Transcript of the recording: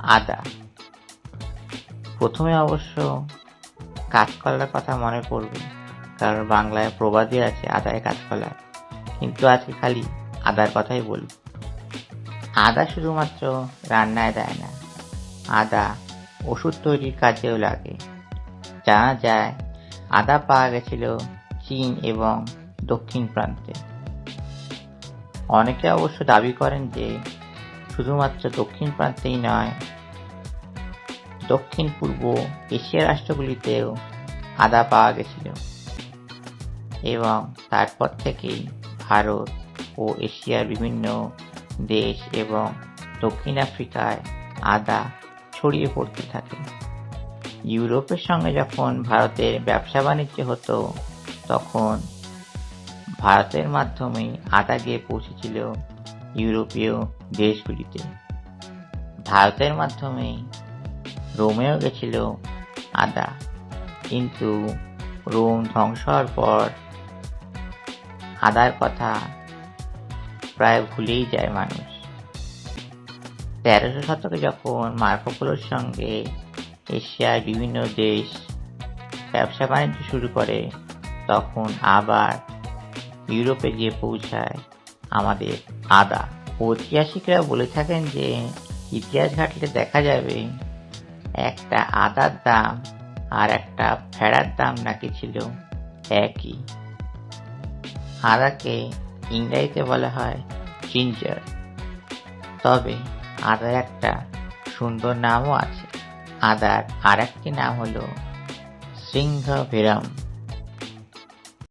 আদা। প্রথমে অবশ্য কাঁচকলার কথা মনে পড়বে, কারণ বাংলায় প্রবাদই আছে আদায় কাঁচকলা। কিন্তু আজকে খালি আদার কথাই বলব। আদা শুধুমাত্র রান্নায় দেয় না, আদা ওষুধ তৈরির কাজেও লাগে। জানা যায়, আদা পাওয়া গেছিল চীন এবং দক্ষিণ প্রান্তে। অনেকে অবশ্য দাবি করেন যে শুধুমাত্র দক্ষিণ প্রান্তেই নয়, দক্ষিণ, পূর্ব এশিয়া রাষ্ট্রগুলিতেও আদা পাওয়া গেছিল এবং তারপর থেকেই ভারত ও এশিয়ার বিভিন্ন দেশ এবং দক্ষিণ আফ্রিকায় আদা ছড়িয়ে পড়তে থাকে। ইউরোপের সঙ্গে যখন ভারতের ব্যবসা বাণিজ্য হতো, তখন ভারতের মাধ্যমে আদা গিয়ে পৌঁছেছিল ইউরোপীয় দেশগুলিতে। ভারতের মাধ্যমে রোমেও গেছিল আদা। কিন্তু রোম ধ্বংস হওয়ার পর আদার কথা প্রায় ভুলেই যায় মানুষ। তেরোশো শতকে যখন মার্কোপোলোর সঙ্গে এশিয়ার বিভিন্ন দেশ ব্যবসা বাণিজ্য শুরু করে, তখন আবার ইউরোপে গিয়ে পৌঁছায় আমাদের আদা। ঐতিহাসিকরা বলে থাকেন যে, ইতিহাস ঘাটলে দেখা যাবে একটা আদার দাম আর একটা ভেড়ার দাম নাকি ছিল একই। আদাকে ইংরেজিতে বলা হয় জিঞ্জার তবে আদার একটা সুন্দর নামও আছে। আদার আর একটি নাম হলো সিংহ ভিরাম